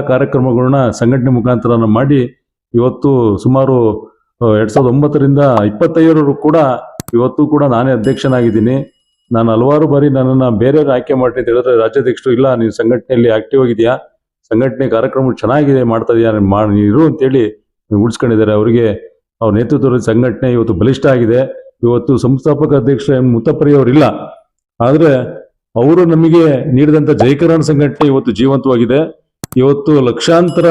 ಕಾರ್ಯಕ್ರಮಗಳನ್ನ ಸಂಘಟನೆ ಮುಖಾಂತರ ಮಾಡಿ ಇವತ್ತು ಸುಮಾರು ಎರಡ್ ಸಾವಿರದ ಒಂಬತ್ತರಿಂದ ಇಪ್ಪತ್ತೈದರವರೆಗೂ ಕೂಡ ಇವತ್ತು ಕೂಡ ನಾನೇ ಅಧ್ಯಕ್ಷನಾಗಿದ್ದೀನಿ. ನಾನು ಹಲವಾರು ಬಾರಿ ನನ್ನನ್ನು ಬೇರೆಯವ್ರು ಆಯ್ಕೆ ಮಾಡಿ ಹೇಳಿದ್ರೆ ರಾಜ್ಯಾಧ್ಯಕ್ಷರು, ಇಲ್ಲ ನೀವು ಸಂಘಟನೆಯಲ್ಲಿ ಆಕ್ಟಿವ್ ಆಗಿದೆಯಾ? ಸಂಘಟನೆ ಕಾರ್ಯಕ್ರಮ ಚೆನ್ನಾಗಿದೆ, ಮಾಡ್ತಾ ಇದೆಯಾ? ಇರು ಅಂತೇಳಿ ಉಳಿಸ್ಕೊಂಡಿದ್ದಾರೆ. ಅವರಿಗೆ ಅವ್ರ ನೇತೃತ್ವದಲ್ಲಿ ಸಂಘಟನೆ ಇವತ್ತು ಬಲಿಷ್ಠ ಆಗಿದೆ. ಇವತ್ತು ಸಂಸ್ಥಾಪಕ ಅಧ್ಯಕ್ಷ ಎಂ. ಮುತ್ತಪ್ಪರಿಯವರಿಲ್ಲ ಆದ್ರೆ ಅವರು ನಮಗೆ ನೀಡಿದಂತ ಜಯಕರಣ ಸಂಘಟನೆ ಇವತ್ತು ಜೀವಂತವಾಗಿದೆ. ಇವತ್ತು ಲಕ್ಷಾಂತರ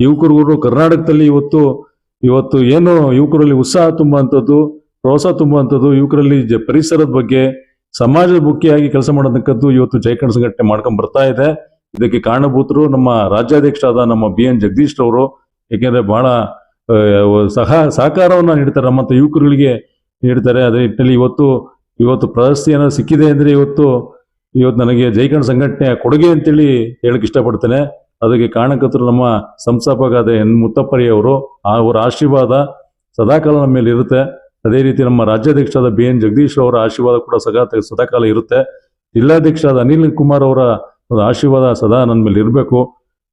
ಯುವಕರು ಕರ್ನಾಟಕದಲ್ಲಿ ಇವತ್ತು ಇವತ್ತು ಏನು ಯುವಕರಲ್ಲಿ ಉತ್ಸಾಹ ತುಂಬುವಂಥದ್ದು, ಪ್ರೋತ್ಸಾಹ ತುಂಬುವಂಥದ್ದು ಯುವಕರಲ್ಲಿ ಜ- ಪರಿಸರದ ಬಗ್ಗೆ, ಸಮಾಜದ ಮುಖ್ಯವಾಗಿ ಕೆಲಸ ಮಾಡತಕ್ಕದ್ದು ಇವತ್ತು ಜಯಕರಣ ಸಂಘಟನೆ ಮಾಡ್ಕೊಂಡ್ ಬರ್ತಾ ಇದೆ. ಇದಕ್ಕೆ ಕಾರಣಭೂತರು ನಮ್ಮ ರಾಜ್ಯಾಧ್ಯಕ್ಷರಾದ ನಮ್ಮ ಬಿ ಎನ್ ಜಗದೀಶ್ ಅವರು ಏಕೆಂದ್ರೆ ಬಹಳ ಸಹ, ಸಹಕಾರವನ್ನ ನೀಡ್ತಾರೆ. ನಮ್ಮಂತ ಯುವಕರುಗಳಿಗೆ ನೀಡ್ತಾರೆ. ಅದೇ ನಿಟ್ಟಿನಲ್ಲಿ ಇವತ್ತು ಇವತ್ತು ಪ್ರಶಸ್ತಿ ಏನಾದ್ರು ಸಿಕ್ಕಿದೆ ಅಂದ್ರೆ ಇವತ್ತು ಇವತ್ತು ನನಗೆ ಜೈಕಂಡ ಸಂಘಟನೆಯ ಕೊಡುಗೆ ಅಂತೇಳಿ ಹೇಳಕ್ ಇಷ್ಟಪಡ್ತೇನೆ. ಅದಕ್ಕೆ ಕಾರಣಕರ್ತರು ನಮ್ಮ ಸಂಸ್ಥಾಪಕ ಎನ್ ಮುತ್ತಪ್ಪರಿ ಅವರು ಆಶೀರ್ವಾದ ಸದಾಕಾಲ ನಮ್ಮ ಮೇಲೆ ಇರುತ್ತೆ. ಅದೇ ರೀತಿ ನಮ್ಮ ರಾಜ್ಯಾಧ್ಯಕ್ಷರಾದ ಬಿ ಎನ್ ಜಗದೀಶ್ ಅವರ ಆಶೀರ್ವಾದ ಕೂಡ ಸದಾ ಸದಾಕಾಲ ಇರುತ್ತೆ. ಜಿಲ್ಲಾಧ್ಯಕ್ಷರಾದ ಅನಿಲ್ ಕುಮಾರ್ ಅವರ ಒಂದು ಆಶೀರ್ವಾದ ಸದಾ ನನ್ನ ಮೇಲೆ ಇರಬೇಕು.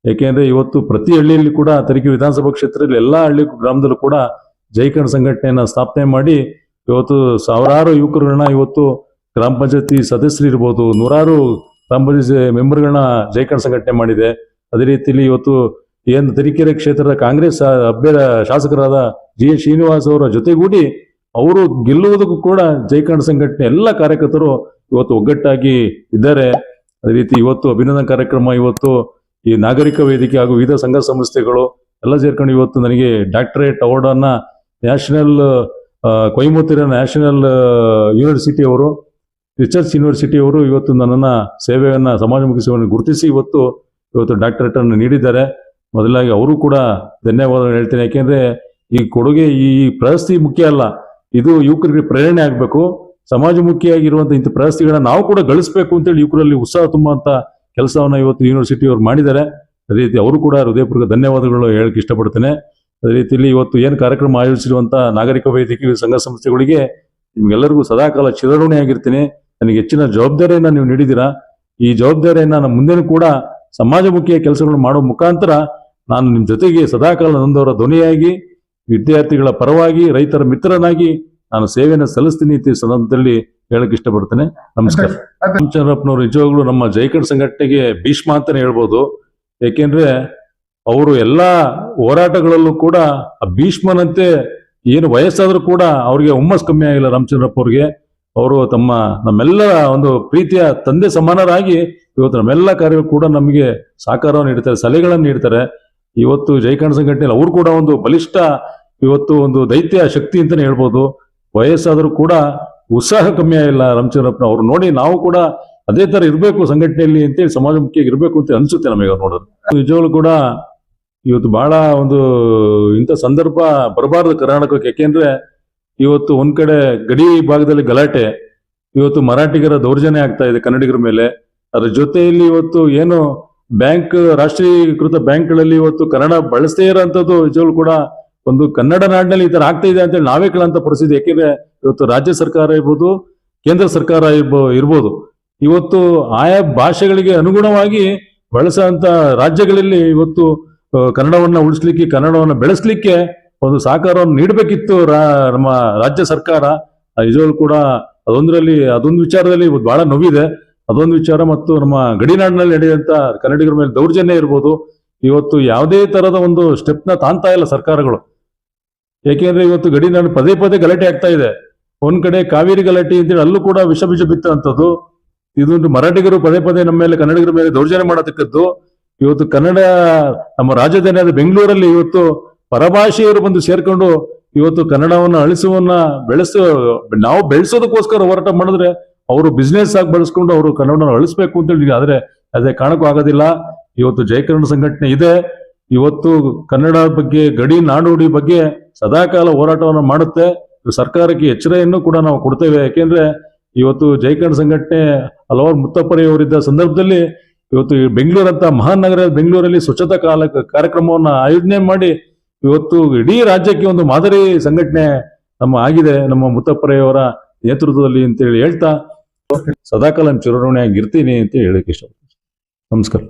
ಏಕೆಂದ್ರೆ ಇವತ್ತು ಪ್ರತಿ ಹಳ್ಳಿಯಲ್ಲಿ ಕೂಡ ತರೀಕೆರೆ ವಿಧಾನಸಭಾ ಕ್ಷೇತ್ರದಲ್ಲಿ ಎಲ್ಲ ಹಳ್ಳಿ ಗ್ರಾಮದಲ್ಲೂ ಕೂಡ ಜೈಕರಣ ಸಂಘಟನೆಯನ್ನ ಸ್ಥಾಪನೆ ಮಾಡಿ ಇವತ್ತು ಸಾವಿರಾರು ಯುವಕರುಗಳನ್ನ ಇವತ್ತು ಗ್ರಾಮ ಪಂಚಾಯತಿ ಸದಸ್ಯರು ಇರ್ಬೋದು ನೂರಾರು ಗ್ರಾಮ ಪಂಚಾಯತಿ ಮೆಂಬರ್ಗಳನ್ನ ಜೈಕರಣ ಸಂಘಟನೆ ಮಾಡಿದೆ. ಅದೇ ರೀತಿಯಲ್ಲಿ ಇವತ್ತು ಏನು ತರೀಕೆರೆ ಕ್ಷೇತ್ರದ ಕಾಂಗ್ರೆಸ್ ಅಭ್ಯರ ಶಾಸಕರಾದ ಜಿ ಎಸ್ ಶ್ರೀನಿವಾಸ್ ಅವರ ಜೊತೆಗೂಡಿ ಅವರು ಗೆಲ್ಲುವುದಕ್ಕೂ ಕೂಡ ಜೈಕಾಂಡ್ ಸಂಘಟನೆ ಎಲ್ಲ ಕಾರ್ಯಕರ್ತರು ಇವತ್ತು ಒಗ್ಗಟ್ಟಾಗಿ ಇದ್ದಾರೆ. ಅದೇ ರೀತಿ ಇವತ್ತು ಅಭಿನಂದನ ಕಾರ್ಯಕ್ರಮ, ಇವತ್ತು ಈ ನಾಗರಿಕ ವೇದಿಕೆ ಹಾಗೂ ವಿವಿಧ ಸಂಘ ಸಂಸ್ಥೆಗಳು ಎಲ್ಲ ಸೇರ್ಕೊಂಡು ಇವತ್ತು ನನಗೆ ಡಾಕ್ಟರೇಟ್ ಅವಾರ್ಡ್ ಅನ್ನ ನ್ಯಾಷನಲ್ ಕೊಯಮತ್ತೂರಿನ ನ್ಯಾಷನಲ್ ಯೂನಿವರ್ಸಿಟಿ ಅವರು ರಿಸರ್ಚ್ ಯೂನಿವರ್ಸಿಟಿ ಅವರು ಇವತ್ತು ನನ್ನನ್ನು ಸೇವೆಯನ್ನು, ಸಮಾಜಮುಖಿ ಸೇವೆಯನ್ನು ಗುರುತಿಸಿ ಇವತ್ತು ಇವತ್ತು ಡಾಕ್ಟರೇಟ್ ಅನ್ನು ನೀಡಿದ್ದಾರೆ. ಮೊದಲಾಗಿ ಅವರು ಕೂಡ ಧನ್ಯವಾದಗಳು ಹೇಳ್ತೇನೆ. ಯಾಕೆಂದ್ರೆ ಈ ಕೊಡುಗೆ ಈ ಪ್ರಶಸ್ತಿ ಮುಖ್ಯ ಅಲ್ಲ. ಇದು ಯುವಕರಿಗೆ ಪ್ರೇರಣೆ ಆಗಬೇಕು. ಸಮಾಜಮುಖಿಯಾಗಿರುವಂತ ಇಂಥ ಪ್ರಶಸ್ತಿಗಳನ್ನ ನಾವು ಕೂಡ ಗಳಿಸಬೇಕು ಅಂತೇಳಿ ಯುವಕರಲ್ಲಿ ಉತ್ಸಾಹ ತುಂಬುವಂತ ಕೆಲಸವನ್ನ ಇವತ್ತು ಯೂನಿವರ್ಸಿಟಿ ಅವರು ಮಾಡಿದ್ದಾರೆ. ಅದೇ ರೀತಿ ಅವರು ಕೂಡ ಹೃದಯಪೂರ್ವಕ ಧನ್ಯವಾದಗಳು ಹೇಳಕ್ ಇಷ್ಟಪಡ್ತೇನೆ. ಅದೇ ರೀತಿಯಲ್ಲಿ ಇವತ್ತು ಏನು ಕಾರ್ಯಕ್ರಮ ಆಯೋಜಿಸಿರುವಂತ ನಾಗರಿಕ ವೈದ್ಯಕೀಯ ಸಂಘ ಸಂಸ್ಥೆಗಳಿಗೆ ನಿಮ್ಗೆಲ್ಲರಿಗೂ ಸದಾಕಾಲ ಚಿರಋಣಿಯಾಗಿರ್ತೀನಿ. ನನಗೆ ಹೆಚ್ಚಿನ ಜವಾಬ್ದಾರಿಯನ್ನ ನೀವು ನೀಡಿದ್ದೀರಾ. ಈ ಜವಾಬ್ದಾರಿಯನ್ನ ನಾನು ಮುಂದೆನೂ ಕೂಡ ಸಮಾಜಮುಖಿಯ ಕೆಲಸಗಳನ್ನು ಮಾಡೋ ಮುಖಾಂತರ ನಾನು ನಿಮ್ಮ ಜೊತೆಗೆ ಸದಾಕಾಲ ನೊಂದವರ ಧ್ವನಿಯಾಗಿ ವಿದ್ಯಾರ್ಥಿಗಳ ಪರವಾಗಿ ರೈತರ ಮಿತ್ರನಾಗಿ ನಾನು ಸೇವೆಯನ್ನು ಸಲ್ಲಿಸ್ತೀನಿ ಈ ಸಂದರ್ಭದಲ್ಲಿ ಹೇಳಕ್ ಇಷ್ಟಪಡ್ತೇನೆ. ನಮಸ್ಕಾರ. ರಾಮಚಂದ್ರಪ್ಪನವರು ನಿಜವಾಗ್ಲು ನಮ್ಮ ಜೈಕಡ್ ಸಂಘಟನೆಗೆ ಭೀಷ್ಮ ಅಂತಾನೆ ಹೇಳ್ಬೋದು. ಏಕೆಂದ್ರೆ ಅವರು ಎಲ್ಲಾ ಹೋರಾಟಗಳಲ್ಲೂ ಕೂಡ ಆ ಭೀಷ್ಮನಂತೆ ಏನು ವಯಸ್ಸಾದ್ರೂ ಕೂಡ ಅವ್ರಿಗೆ ಹುಮ್ಮಸ್ ಕಮ್ಮಿ ಆಗಿಲ್ಲ ರಾಮಚಂದ್ರಪ್ಪ ಅವ್ರಿಗೆ. ಅವರು ತಮ್ಮ ನಮ್ಮೆಲ್ಲರ ಒಂದು ಪ್ರೀತಿಯ ತಂದೆ ಸಮಾನರಾಗಿ ಇವತ್ತು ನಮ್ಮೆಲ್ಲ ಕಾರ್ಯಗಳು ಕೂಡ ನಮಗೆ ಸಹಕಾರವನ್ನು ನೀಡ್ತಾರೆ, ಸಲಹೆಗಳನ್ನು ನೀಡ್ತಾರೆ. ಇವತ್ತು ಜೈಕರಣ ಸಂಘಟನೆಯಲ್ಲಿ ಅವರು ಕೂಡ ಒಂದು ಬಲಿಷ್ಠ ಇವತ್ತು ಒಂದು ದೈತ್ಯ ಶಕ್ತಿ ಅಂತಾನೆ ಹೇಳ್ಬೋದು. ವಯಸ್ಸಾದರೂ ಕೂಡ ಉತ್ಸಾಹ ಕಮ್ಮಿ ಆಗಿಲ್ಲ ರಾಮಚಂದ್ರಪ್ಪನ. ಅವ್ರು ನೋಡಿ ನಾವು ಕೂಡ ಅದೇ ತರ ಇರಬೇಕು ಸಂಘಟನೆಯಲ್ಲಿ ಅಂತೇಳಿ ಸಮಾಜಮುಖಿಯಾಗಿ ಇರಬೇಕು ಅಂತ ಅನ್ಸುತ್ತೆ ನಮಗೆ ಅವ್ರು ನೋಡೋದು. ನಿಜವಾಗ್ಲೂ ಕೂಡ ಇವತ್ತು ಬಹಳ ಒಂದು ಇಂಥ ಸಂದರ್ಭ ಬರಬಾರದು ಕರ್ನಾಟಕಕ್ಕೆ ಯಾಕೆಂದ್ರೆ ಇವತ್ತು ಒಂದ್ ಕಡೆ ಗಡಿ ಭಾಗದಲ್ಲಿ ಗಲಾಟೆ, ಇವತ್ತು ಮರಾಠಿಗರ ದೌರ್ಜನ್ಯ ಆಗ್ತಾ ಇದೆ ಕನ್ನಡಿಗರ ಮೇಲೆ. ಅದ್ರ ಜೊತೆಯಲ್ಲಿ ಇವತ್ತು ಏನು ಬ್ಯಾಂಕ್ ರಾಷ್ಟ್ರೀಕೃತ ಬ್ಯಾಂಕ್ಗಳಲ್ಲಿ ಇವತ್ತು ಕನ್ನಡ ಬಳಸದೇ ಇರೋಂಥದ್ದು ನಿಜವಾಗ್ಲೂ ಕೂಡ ಒಂದು ಕನ್ನಡ ನಾಡಿನಲ್ಲಿ ಈ ತರ ಆಗ್ತಾ ಇದೆ ಅಂತೇಳಿ ನಾವೇ ಕೇಳಂತ ಪರಿಸ್ಥಿತಿ ಯಾಕೆಂದ್ರೆ ಇವತ್ತು ರಾಜ್ಯ ಸರ್ಕಾರ ಇರ್ಬೋದು ಕೇಂದ್ರ ಸರ್ಕಾರ ಇರ್ಬೋ ಇರ್ಬೋದು. ಇವತ್ತು ಆಯಾ ಭಾಷೆಗಳಿಗೆ ಅನುಗುಣವಾಗಿ ಬಳಸುವಂತ ರಾಜ್ಯಗಳಲ್ಲಿ ಇವತ್ತು ಕನ್ನಡವನ್ನ ಉಳಿಸ್ಲಿಕ್ಕೆ ಕನ್ನಡವನ್ನ ಬೆಳೆಸ್ಲಿಕ್ಕೆ ಒಂದು ಸಹಕಾರವನ್ನು ನೀಡಬೇಕಿತ್ತು ನಮ್ಮ ರಾಜ್ಯ ಸರ್ಕಾರ. ಆ, ನಿಜವಾಗ್ಲೂ ಕೂಡ ಅದೊಂದರಲ್ಲಿ ಅದೊಂದು ವಿಚಾರದಲ್ಲಿ ಬಹಳ ನೋವಿದೆ. ಅದೊಂದು ವಿಚಾರ ಮತ್ತು ನಮ್ಮ ಗಡಿನಾಡಿನಲ್ಲಿ ನಡೆಯುವಂತ ಕನ್ನಡಿಗರ ಮೇಲೆ ದೌರ್ಜನ್ಯ ಇರ್ಬೋದು. ಇವತ್ತು ಯಾವುದೇ ತರದ ಒಂದು ಸ್ಟೆಪ್ನ ತಾಂತಾ ಇಲ್ಲ ಸರ್ಕಾರಗಳು. ಏಕೆಂದ್ರೆ ಇವತ್ತು ಗಡಿನಾಡು ಪದೇ ಪದೇ ಗಲಾಟೆ ಆಗ್ತಾ ಇದೆ. ಒಂದ್ ಕಡೆ ಕಾವೇರಿ ಗಲಾಟೆ ಅಂತೇಳಿ ಅಲ್ಲೂ ಕೂಡ ವಿಷ ಬೀಜ ಬಿತ್ತಂತದ್ದು ಇದೊಂದು ಮರಾಠಿಗರು ಪದೇ ಪದೇ ನಮ್ಮ ಮೇಲೆ ಕನ್ನಡಿಗರ ಮೇಲೆ ದೌರ್ಜನ್ಯ ಮಾಡತಕ್ಕದ್ದು. ಇವತ್ತು ಕನ್ನಡ ನಮ್ಮ ರಾಜಧಾನಿಯಾದ ಬೆಂಗಳೂರಲ್ಲಿ ಇವತ್ತು ಪರಭಾಷೆಯವರು ಬಂದು ಸೇರ್ಕೊಂಡು ಇವತ್ತು ಕನ್ನಡವನ್ನ ಅಳಿಸುವನ್ನ ಬೆಳೆಸ, ನಾವು ಬೆಳೆಸೋದಕ್ಕೋಸ್ಕರ ಹೋರಾಟ ಮಾಡಿದ್ರೆ ಅವರು ಬಿಸ್ನೆಸ್ ಆಗಿ ಬಳಸ್ಕೊಂಡು ಅವರು ಕನ್ನಡನ ಅಳಿಸ್ಬೇಕು ಅಂತ ಹೇಳಿ ಆದ್ರೆ ಅದೇ ಕಾಣಕ್ಕೂ ಆಗೋದಿಲ್ಲ. ಇವತ್ತು ಜಯಕರಣ ಸಂಘಟನೆ ಇದೆ. ಇವತ್ತು ಕನ್ನಡ ಬಗ್ಗೆ, ಗಡಿ ನಾಡುಡಿ ಬಗ್ಗೆ ಸದಾಕಾಲ ಹೋರಾಟವನ್ನು ಮಾಡುತ್ತೆ. ಸರ್ಕಾರಕ್ಕೆ ಎಚ್ಚರೆಯನ್ನು ಕೂಡ ನಾವು ಕೊಡ್ತೇವೆ. ಯಾಕೆಂದ್ರೆ ಇವತ್ತು ಜಯಕರಣ ಸಂಘಟನೆ ಹಲವಾರು ಮುತ್ತಪ್ಪರೆಯವರಿದ್ದ ಸಂದರ್ಭದಲ್ಲಿ ಇವತ್ತು ಬೆಂಗಳೂರಂತ ಮಹಾನಗರ ನಗರ ಬೆಂಗಳೂರಲ್ಲಿ ಸ್ವಚ್ಛತಾ ಕಾಲ ಕಾರ್ಯಕ್ರಮವನ್ನ ಆಯೋಜನೆ ಮಾಡಿ ಇವತ್ತು ಇಡೀ ರಾಜ್ಯಕ್ಕೆ ಒಂದು ಮಾದರಿ ಸಂಘಟನೆ ನಮ್ಮ ಆಗಿದೆ. ನಮ್ಮ ಮುತ್ತಪ್ಪರೆಯವರ ನೇತೃತ್ವದಲ್ಲಿ ಅಂತೇಳಿ ಹೇಳ್ತಾ ಸದಾಕಾಲ ಇರ್ತೀನಿ ಅಂತ ಹೇಳಕ್ ಇಷ್ಟಪಡ್ತೀನಿ. ನಮಸ್ಕಾರ.